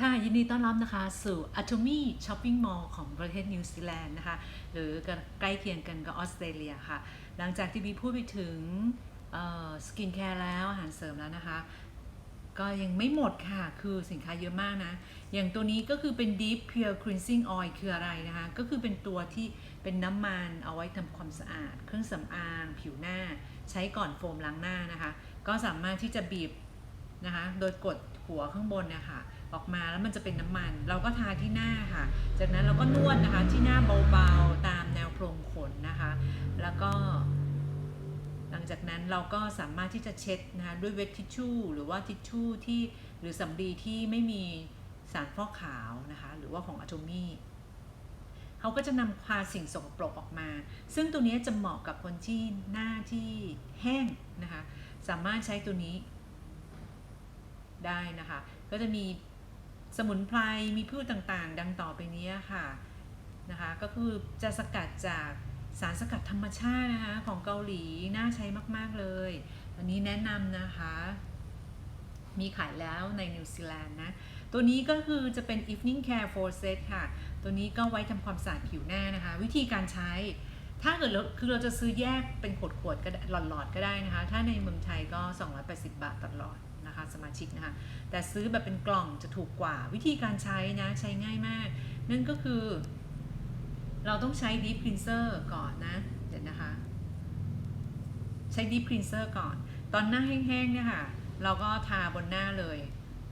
ค่ะ ยินดีต้อนรับนะคะ สู่ Atomy Shopping Mall ของประเทศนิวซีแลนด์นะคะ หรือใกล้เคียงกันกับออสเตรเลียค่ะ หลังจากที่บีพูดไปถึงสกินแคร์แล้ว อาหารเสริมแล้วนะคะ ก็ยังไม่หมดค่ะ คือสินค้าเยอะมากนะ อย่างตัวนี้ก็คือเป็น Deep Pure Cleansing Oil คืออะไรนะคะ ก็คือเป็นตัวที่เป็นน้ำมันเอาไว้ทำความสะอาด เครื่องสำอาง ผิวหน้า ใช้ก่อนโฟมล้างหน้านะคะ ก็สามารถที่จะบีบนะคะ โดยกดหัวข้างบนนี่ยค่ะ ออกมาแล้วมันจะเป็นน้ำมัน เราก็ทาที่หน้าค่ะ จากนั้นเราก็นวดนะคะที่หน้าเบาๆตามแนวโพรงขนนะคะ แล้วก็ หลังจากนั้นเราก็สามารถที่จะเช็ดนะคะด้วยเวททิชชู่หรือว่าทิชชู่ที่หรือสำลีที่ไม่มีสารฟอกขาวนะคะ หรือว่าของอะโ o มี่เขาก็จะนำพาสิ่งสกปรกออกมา ซึ่งตัวนี้จะเหมาะกับคนที่หน้าที่แห้งนะคะ สามารถใช้ตัวนี้ได้นะคะ ก็จะมี สมุนไพรมีพืชต่างๆ ดังต่อไปนี้ค่ะนะคะก็คือจะสกัดจากสารสกัดธรรมชาตินะคะของเกาหลีน่าใช้มากๆเลยอันนี้แนะนำนะคะ มีขายแล้วในนิวซีแลนด์นะ ตัวนี้ก็คือจะเป็น evening care for set ค่ะ ตัวนี้ก็ไว้ทำความสะอาดผิวหน้านะคะ วิธีการใช้ ถ้าเกิดเราคือเราจะซื้อแยกเป็นขวดๆก็หลอดๆก็ได้นะคะ ถ้าในเมืองไทยก็ 280 บาทตลอด คะสมาชิกนะคะ แต่ซื้อแบบเป็นกล่องจะถูกกว่า วิธีการใช้นะใช้ง่ายมาก นั่นก็คือ เราต้องใช้ deep cleanser ก่อนนะ เดี๋ยวนะคะ ใช้ deep cleanser ก่อน ตอนหน้าแห้งๆเนี่ยค่ะ เราก็ทาบนหน้าเลย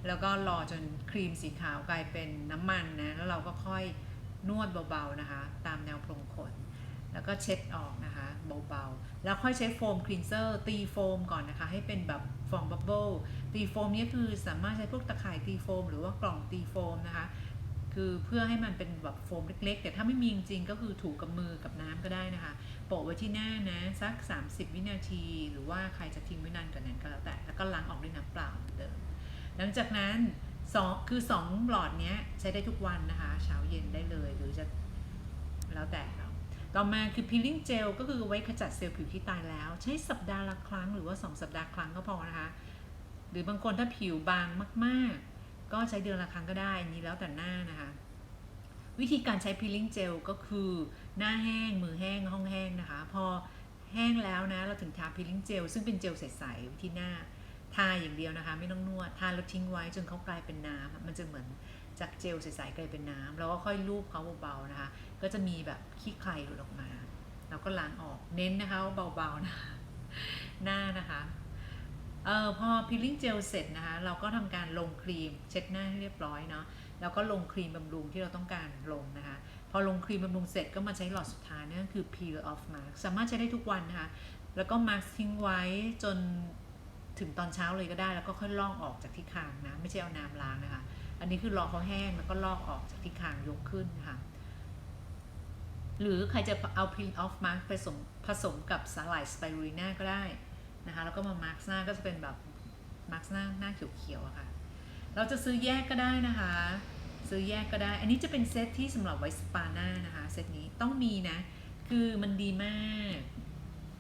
แล้วก็รอจนครีมสีขาวกลายเป็นน้ำมันนะ แล้วเราก็ค่อยนวดเบาๆนะคะ ตามแนวโพรงขน แล้วก็เช็ดออกนะคะเบาๆ แล้วค่อยใช้โฟมคลีนเซอร์ตีโฟมก่อนนะคะ ให้เป็นแบบฟองบับเบิลตีโฟมนี้คือสามารถใช้พวกตะข่ายตีโฟม หรือว่ากล่องตีโฟมนะคะ คือเพื่อให้มันเป็นแบบโฟมเล็กๆ แต่ถ้าไม่มีจริงก็คือถูกับมือกับน้ำก็ได้นะคะ โปะไว้ที่หน้านะสัก 30 วินาที หรือว่าใครจะทิ้งไว้นานกว่านั้นก็แล้วแต่ แล้วก็ล้างออกด้วยน้ำเปล่าเหมือนเดิม หลังจากนั้นสองคือ 2 หลอดนี้ใช้ได้ทุกวันนะคะ เช้าเย็นได้เลยหรือจะแล้วแต่ ต่อมาคือ peeling gel ก็คือไว้ขจัดเซลล์ผิวที่ตายแล้ว ใช้สัปดาห์ละครั้งหรือว่า 2 สัปดาห์ครั้งก็พอนะคะ หรือบางคนถ้าผิวบางมากๆ ก็ใช้เดือนละครั้งก็ได้นนี้แล้วแต่หน้านะคะ วิธีการใช้ peeling gel ก็คือหน้าแห้ง มือแห้งห้องแห้งนะคะ พอแห้งแล้วนะเราถึงทา peeling gel ซึ่งเป็นเจลใสๆที่หน้าทาอย่างเดียวนะคะ ไม่ต้องนวดทาแล้วทิ้งไว้จนเขากลายเป็นน้ำมันจะเหมือน จากเจลใสๆกลายเป็นน้ำแล้วก็ค่อยลูบเขาเบาๆนะคะ ก็จะมีแบบขี้ใครหลุดออกมา เราก็ล้างออกเน้นนะคะเบาๆนะหน้านะคะเออพอ peeling gel เสร็จนะคะ เราก็ทำการลงครีมเช็ดหน้าให้เรียบร้อยเนาะแล้วก็ลงครีมบำรุงที่เราต้องการลงนะคะ พอลงครีมบำรุงเสร็จก็มาใช้หลอดสุดท้ายนั่นก็คือ peel off mask สามารถใช้ได้ทุกวันนะคะ แล้วก็ mask ทิ้งไว้จนถึงตอนเช้าเลยก็ได้ แล้วก็ค่อยล่อกออกจากที่คางนะ ไม่ใช่เอาน้ำล้างนะคะ อันนี้คือรอเขาแห้งแล้วก็ลอกออกจากที่คางยกขึ้นนะคะหรือใครจะเอา peel off mask ผสมผสมกับสาหร่ายสไปรูลิน่าก็ได้นะคะ แล้วก็มา mask หน้าก็จะเป็นแบบ mask หน้าหน้าเขียวๆอะค่ะ เราจะซื้อแยกก็ได้นะคะ ซื้อแยกก็ได้ อันนี้จะเป็นเซตที่สำหรับไว้สปาหน้านะคะ เซตนี้ต้องมีนะ คือมันดีมาก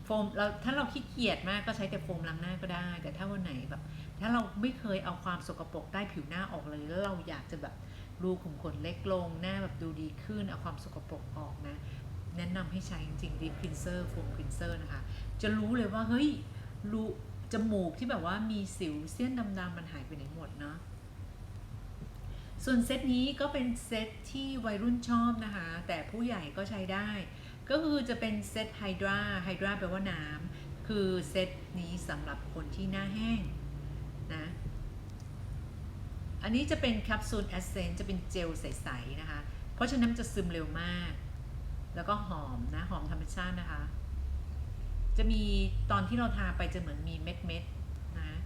โฟมเราถ้าเราขี้เกียจมากก็ใช้แต่โฟมล้างหน้าก็ได้ แต่ถ้าวันไหนแบบ ถ้าเราไม่เคยเอาความสกปรกใต้ผิวหน้าออกเลยแล้วเราอยากจะแบบรูขุมขนเล็กลงหน้าแบบดูดีขึ้นเอาความสกปรกออกนะ แนะนำให้ใช้จริงๆ deep cleanser โฟม cleanser นะคะ จะรู้เลยว่าเฮ้ยรูจมูกที่แบบว่ามีสิวเสี้ยนดำๆมันหายไปไหนหมดเนาะส่วนเซตนี้ก็เป็นเซตที่วัยรุ่นชอบนะคะ แต่ผู้ใหญ่ก็ใช้ได้ ก็คือจะเป็นเซตไฮดราไฮดราแปลว่าน้ำคือเซตนี้สำหรับคนที่หน้าแห้งนะอันนี้จะเป็นแคปซูลแอสเซนจะเป็นเจลใสๆนะคะ เพราะฉะนั้นจะซึมเร็วมาก แล้วก็หอมนะ หอมธรรมชาตินะคะ จะมีตอนที่เราทาไปจะเหมือนมีเม็ดเม็ดๆนะ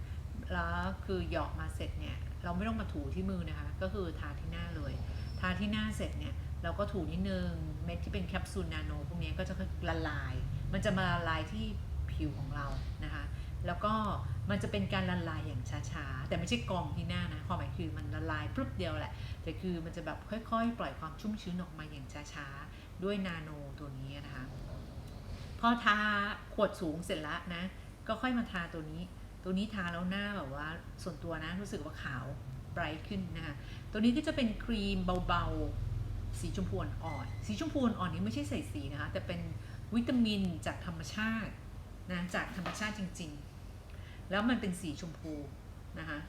แล้วคือหยอกมาเสร็จเนี่ย เราไม่ต้องมาถูที่มือนะคะ ก็คือทาที่หน้าเลย ทาที่หน้าเสร็จเนี่ย เราก็ถูนิดนึงเม็ดที่เป็นแคปซูลนาโนพวกนี้ก็จะละลาย มันจะมาละลายที่ผิวของเรานะคะแล้วก็มันจะเป็นการละลายอย่างช้าๆ แต่ไม่ใช่กองที่หน้านะความหมายคือมันละลายปุ๊บเดียวแหละ แต่คือมันจะแบบค่อยๆ ปล่อยความชุ่มชื้นออกมาอย่างช้าๆ ด้วยนาโนตัวนี้นะคะ พอทาขวดสูงเสร็จแล้วนะ ก็ค่อยมาทาตัวนี้ ตัวนี้ทาแล้วหน้าแบบว่าส่วนตัวนะรู้สึกว่าขาวไบรท์ขึ้นนะคะ ตัวนี้ก็จะเป็นครีมเบาๆ สีชมพูอ่อน สีชมพูอ่อนนี้ไม่ใช่ใส่สีนะคะ แต่เป็นวิตามินจากธรรมชาตินะจากธรรมชาติจริง ๆ แล้วมันเป็นสีชมพูนะคะ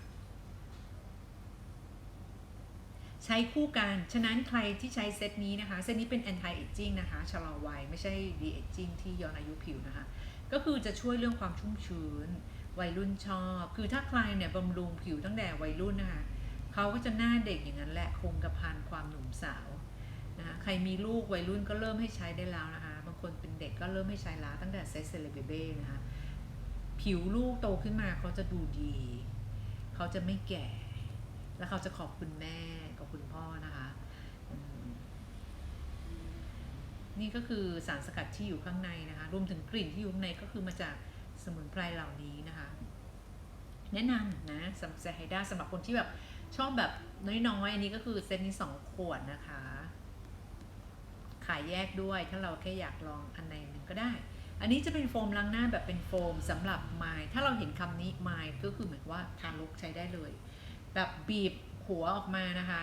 ใช้คู่กัน ฉะนั้นใครที่ใช้เซตนี้นะคะ เซตนี้เป็น anti aging นะคะชะลอวัยไม่ใช่ de aging ที่ย้อนอายุผิวนะคะ ก็คือจะช่วยเรื่องความชุ่มชื้น วัยรุ่นชอบ คือถ้าใครเนี่ยบำรุงผิวตั้งแต่วัยรุ่นนะคะเขาก็จะหน้าเด็กอย่างนั้นแหละคงกระพันความหนุ่มสาว นะคะใครมีลูกวัยรุ่นก็เริ่มให้ใช้ได้แล้วนะคะ บางคนเป็นเด็กก็เริ่มให้ใช้แล้วตั้งแต่เซสเซเลเบเบ้นะคะ ผิวลูกโตขึ้นมาเขาจะดูดี เขาจะไม่แก่ แล้วเขาจะขอบคุณแม่กับคุณพ่อนะคะ นี่ก็คือสารสกัดที่อยู่ข้างในนะคะ รวมถึงกลิ่นที่อยู่ข้างในก็คือมาจากสมุนไพรเหล่านี้นะคะ แนะนำนะสำหรับไฮด้าสำหรับคนที่แบบชอบแบบน้อยๆ อันนี้ก็คือเซตนี้สองขวดนะคะ ขายแยกด้วย ถ้าเราแค่อยากลองอันไหนหนึ่งก็ได้ อันนี้จะเป็นโฟมล้างหน้าแบบเป็นโฟมสำหรับไม้ถ้าเราเห็นคำนี้ไม้ก็คือเหมือนว่าทารกใช้ได้เลย แบบบีบหัวออกมานะคะ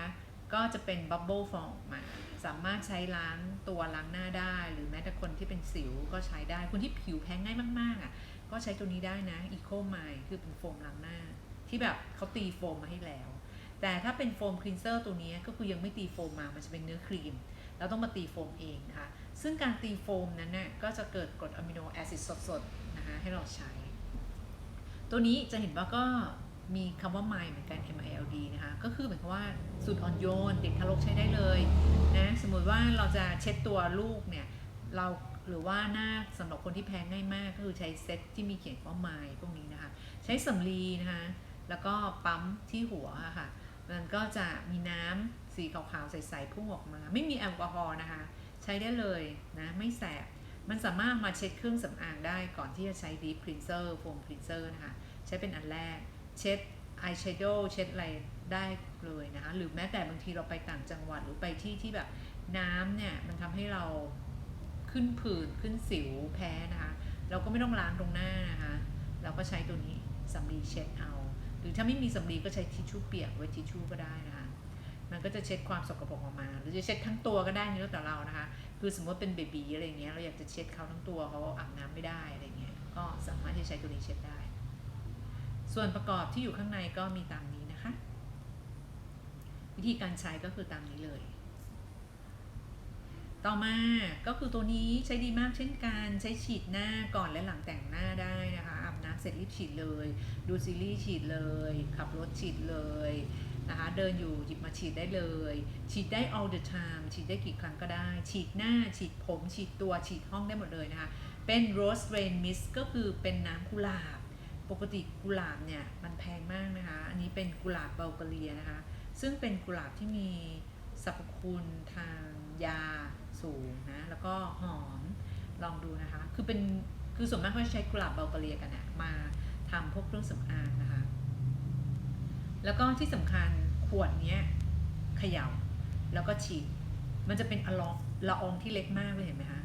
ก็จะเป็นบับเบิลฟองออกมา สามารถใช้ล้างตัวล้างหน้าได้ หรือแม้แต่คนที่เป็นสิวก็ใช้ได้ คนที่ผิวแพ้ง่ายมากๆอะ ก็ใช้ตัวนี้ได้นะ Eco m i คือเป็นโฟมล้างหน้า ที่แบบเขาตีโฟมมาให้แล้ว แต่ถ้าเป็นโฟมคลีนเซอร์ตัวนี้ก็คือยังไม่ตีโฟมมา มันจะเป็นเนื้อครีม เราต้องมาตีโฟมเองนะคะ ซึ่งการตีโฟมนั้นน่ะก็จะเกิดกรดอะมิโนแอซิดสดๆนะคะให้เราใช้ ตัวนี้จะเห็นว่าก็มีคำว่า mild เหมือนกัน M I L D นะคะ ก็คือเหมือนกับว่าสูตรอ่อนโยน เด็กทารกใช้ได้เลยนะ สมมติว่าเราจะเช็ดตัวลูกเนี่ย เราหรือว่าหน้าสำหรับคนที่แพ้ง่ายมากก็คือใช้เซ็ตที่มีเขียนว่า mild พวกนี้นะคะ ใช้สำลีนะคะ แล้วก็ปั๊มที่หัวะค่ะ มันก็จะมีน้ำสีขาวๆใสๆพุ่งออกมา ไม่มีแอลกอฮอล์นะคะ ใช้ได้เลยนะไม่แสบมันสามารถมาเช็ดเครื่องสำอางได้ก่อนที่จะใช้ deep cleanser foam cleanser นะคะ ใช้เป็นอันแรก เช็ดอายแชโดว์เช็ดอะไรได้เลยนะคะ หรือแม้แต่บางทีเราไปต่างจังหวัดหรือไปที่ที่แบบน้ำเนี่ย มันทำให้เราขึ้นผื่นขึ้นสิวแพ้นะคะ เราก็ไม่ต้องล้างตรงหน้านะคะ เราก็ใช้ตัวนี้สำลีเช็ดเอา รือถ้าไม่มีสำลีก็ใช้ทิชชู่เปียกไว้ทิชชู่ก็ได้นะคะ มันก็จะเช็ดความสกปรกออกมา หรือจะเช็ดทั้งตัวก็ได้นี่แล้วแต่เรานะคะ คือสมมติเป็นเบบีอะไรเงี้ยเราอยากจะเช็ดเขาทั้งตัวเขาอาบน้ำไม่ได้อะไรเงี้ยก็สามารถที่จะใช้ตัวนี้เช็ดได้ ส่วนประกอบที่อยู่ข้างในก็มีตามนี้นะคะ วิธีการใช้ก็คือตามนี้เลย ต่อมาก็คือตัวนี้ใช้ดีมากเช่นกันใช้ฉีดหน้าก่อนและหลังแต่งหน้าได้นะคะ น้ำเสร็จรีบฉีดเลย ดูซีรีส์ฉีดเลย ขับรถฉีดเลยนะคะเดินอยู่หยิบมาฉีดได้เลย ฉีดได้ all the time ฉีดได้กี่ครั้งก็ได้ ฉีดหน้าฉีดผม ฉีดตัวฉีดห้องได้หมดเลยนะคะเป็น rose rain mist ก็คือเป็นน้ำกุหลาบ ปกติกุหลาบเนี่ยมันแพงมากนะคะ อันนี้เป็นกุหลาบเบลกเลียนะคะ ซึ่งเป็นกุหลาบที่มีสรรพคุณทางยาสูงนะ แล้วก็หอม ลองดูนะคะ คือเป็น คือส่วนมากเขาใช้กุหลาบเบลกาเลียกันนะมาทำพวกเครื่องสำอางนะคะ แล้วก็ที่สำคัญขวดเนี้ยเขย่าแล้วก็ฉีด มันจะเป็นอะลองละอองที่เล็กมากเลยเห็นไหมคะ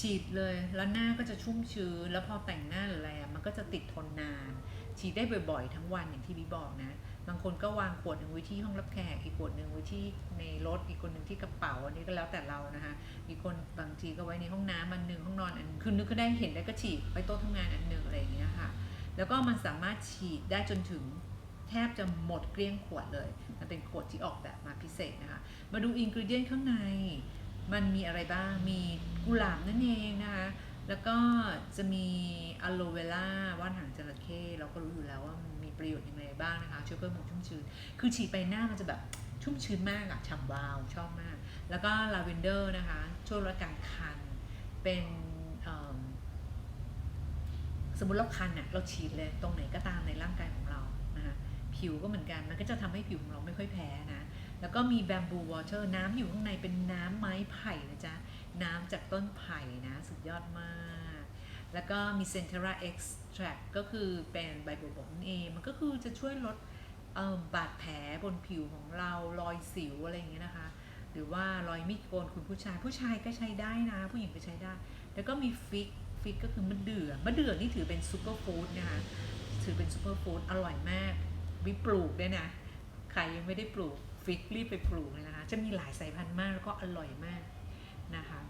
ฉีดเลยแล้วหน้าก็จะชุ่มชื้น แล้วพอแต่งหน้าหรืออะไรอะมันก็จะติดทนนาน ฉีดได้บ่อยๆ ทั้งวันอย่างที่บิ๊กบอกนะ บางคนก็วางขวดหนึ่งไว้ที่ห้องรับแขก อีกขวดหนึ่งไว้ที่ในรถ อีกคนหนึ่งที่กระเป๋า อันนี้ก็แล้วแต่เรานะคะ อีกคนบางทีก็ไว้ในห้องน้ำอันหนึ่งห้องนอนอันหนึ่งคือนึกก็ได้เห็นได้ก็ฉีดไปโต๊ะทำงานอันหนึ่งอะไรอย่างเงี้ยค่ะ แล้วก็มันสามารถฉีดได้จนถึงแทบจะหมดเกลี้ยงขวดเลย มันเป็นขวดที่ออกแบบมาพิเศษนะคะ มาดูอินกริเดียนข้างใน มันมีอะไรบ้าง มีกุหลาบนั่นเองนะคะ แล้วก็จะมีอะโลเวล่าว่านหางจระเข้เราก็รู้อยู่แล้วว่ามัน ประโยชน์อย่างไรบ้างนะคะช่วยเพิ่มความชุ่มชื้น คือฉีดไปหน้ามันจะแบบชุ่มชื้นมากอะฉ่ำวาวชอบมาก แล้วก็ลาเวนเดอร์นะคะช่วยลดการคัน เป็นมสมมติเราคันอะเราฉีดเลยตรงไหนก็ตามในร่างกายของเรานะคะผิวก็เหมือนกันมันก็จะทำให้ผิวของเราไม่ค่อยแพ้นะแล้วก็มีแบมบูวอเตอร์น้ำอยู่ข้างในเป็นน้ำไม้ไผ่นะจ๊ะ น้ำจากต้นไผ่นะ สุดยอดมาก แล้วก็มีเซนเทราเอ็กซ์แทรก็คือเป็นใบบัวบกนั่นเอง มันก็คือจะช่วยลดบาดแผลบนผิวของเรารอยสิวอะไรอย่างเงี้ยนะคะ หรือว่ารอยมีดโกนคุณผู้ชาย ผู้ชายก็ใช้ได้นะ ผู้หญิงก็ใช้ได้ แล้วก็มีฟิกฟิกก็คือมะเดื่อมะเดื่อนี่ถือเป็นซูเปอร์ฟู้ดนะคะ ถือเป็นซูเปอร์ฟู้ดอร่อยมาก วิปลูกด้วยนะ ใครยังไม่ได้ปลูกฟิกรีบไปปลูกเลยนะคะ จะมีหลายสายพันธุ์มากแล้วก็อร่อยมากนะคะ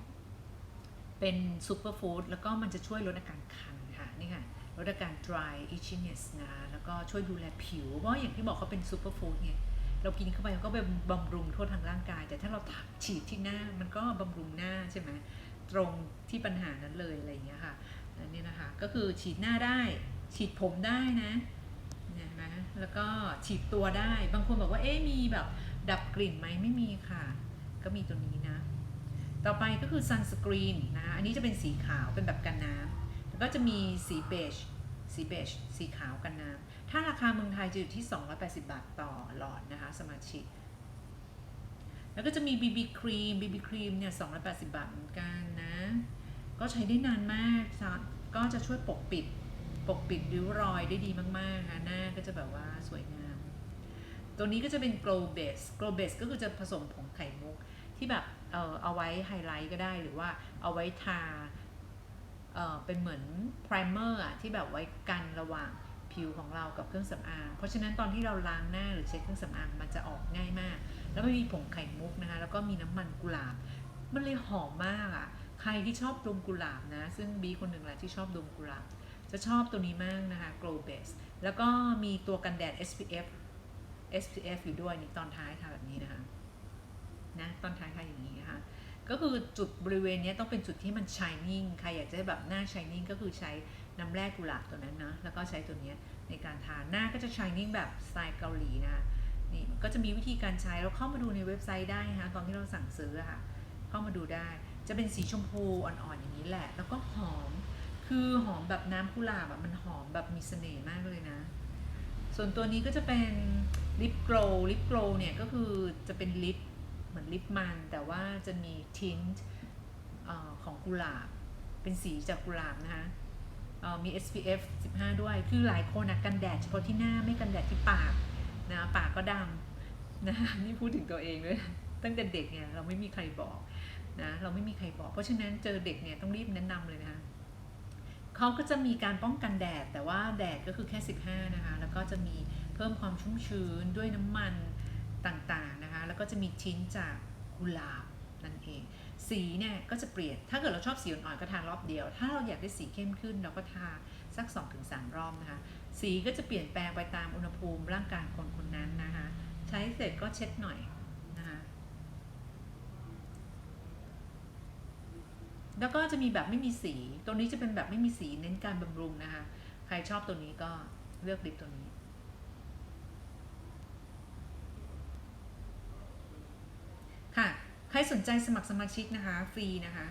เป็นซูเปอร์ฟู้ดแล้วก็มันจะช่วยลดอาการคันค่ะนี่ค่ะลดอาการ dry itchiness นะแล้วก็ช่วยดูแลผิว เพราะอย่างที่บอกเขาเป็นซูเปอร์ฟู้ดไงเรากินเข้าไปมันก็เป็นบำรุงทั่วทางร่างกาย แต่ถ้าเราฉีดที่หน้ามันก็บำรุงหน้าใช่ไหมตรงที่ปัญหานั้นเลยอะไรอย่างเงี้ยค่ะอันนี้นะคะก็คือฉีดหน้าได้ฉีดผมได้นะเนี่ยนะแล้วก็ฉีดตัวได้บางคนบอกว่าเอ๊ะมีแบบดับกลิ่นไหมไม่มีค่ะ ก็มีตัวนี้ ต่อไปก็คือซันสกรีนนะคะอันนี้จะเป็นสีขาวเป็นแบบกันน้ำแล้วก็จะมีสีเบจสีเบจสีขาวกันน้ำถ้าราคาเมืองไทยจะอยู่ที่ 280 บาทต่อหลอดนะคะสมาชิก แล้วก็จะมี BB ครีม BB ครีมเนี่ย280 บาทเหมือนกันนะ ก็ใช้ได้นานมาก ก็จะช่วยปกปิดปกปิดริ้วรอยได้ดีมากๆค่ะหน้าก็จะแบบว่าสวยงาม ตัวนี้ก็จะเป็น glow base glow base ก็คือจะผสมผงไข่มุกที่แบบ เออเอาไว้ไฮไลท์ก็ได้หรือว่าเอาไว้ทาเออเป็นเหมือน primer อะที่แบบไว้กันระหว่างผิวของเรากับเครื่องสำอางเพราะฉะนั้นตอนที่เราล้างหน้าหรือเช็ดเครื่องสำอางมันจะออกง่ายมาก แล้วไม่มีผงไข่มุกนะคะ แล้วก็มีน้ำมันกุหลาบ มันเลยหอมมากอะ่ะ ใครที่ชอบดมกุหลาบนะ ซึ่งบีคนหนึ่งแหละที่ชอบดมกุหลาบ จะชอบตัวนี้มากนะคะ Glow Base แล้วก็มีตัวกันแดด SPF SPF อยู่ด้วยนี่ตอนท้ายค่ะแบบนี้นะคะ นะตอนท้ายค่ะอย่างนี้นะคะก็คือจุดบริเวณนี้ต้องเป็นจุดที่มัน shining ใครอยากจะแบบหน้า shining ก็คือใช้น้ำแร่กุหลาบตัวนั้นนะแล้วก็ใช้ตัวนี้ในการทาหน้าก็จะ shining แบบสไตล์เกาหลีนะนี่ก็จะมีวิธีการใช้เราเข้ามาดูในเว็บไซต์ได้นะคะตอนที่เราสั่งซื้อค่ะเข้ามาดูได้จะเป็นสีชมพูอ่อนๆอย่างนี้แหละ แล้วก็หอมคือหอมแบบน้ำกุหลาบอะมันหอมแบบมีเสน่ห์มากเลยนะ ส่วนตัวนี้ก็จะเป็นลิปโกลลิปโกลเนี่ยก็คือจะเป็นลิป เหมือนลิปมัน แต่ว่าจะมีทินต์ของกุหลาบ เป็นสีจากกุหลาบนะคะเอ่อมี SPF 15 ด้วย คือหลายคนนะกันแดดเฉพาะที่หน้าไม่กันแดดที่ปากนะปากก็ดำนะนี่พูดถึงตัวเองด้วยตั้งแต่เด็กเนี่ยเราไม่มีใครบอกนะเราไม่มีใครบอก เพราะฉะนั้นเจอเด็กเนี่ยต้องรีบแนะนำเลยนะคะเขาก็จะมีการป้องกันแดดแต่ว่าแดดก็คือแค่ 15 นะคะ แล้วก็จะมีเพิ่มความชุ่มชื้นด้วยน้ำมัน ต่างๆนะคะ แล้วก็จะมีชิ้นจากกุหลาบนั่นเอง สีเนี่ยก็จะเปลี่ยน ถ้าเกิดเราชอบสีอ่อนๆก็ทารอบเดียว ถ้าเราอยากได้สีเข้มขึ้นเราก็ทาสัก 2-3 รอบนะคะ สีก็จะเปลี่ยนแปลงไปตามอุณหภูมิร่างกายคนคนนั้นนะคะ ใช้เสร็จก็เช็ดหน่อยนะคะ แล้วก็จะมีแบบไม่มีสี ตัวนี้จะเป็นแบบไม่มีสีเน้นการบำรุงนะคะ ใครชอบตัวนี้ก็เลือกลิปตัวนี้ ค่ะ ใคร สนใจสมัครสมาชิกนะคะ ฟรีนะคะ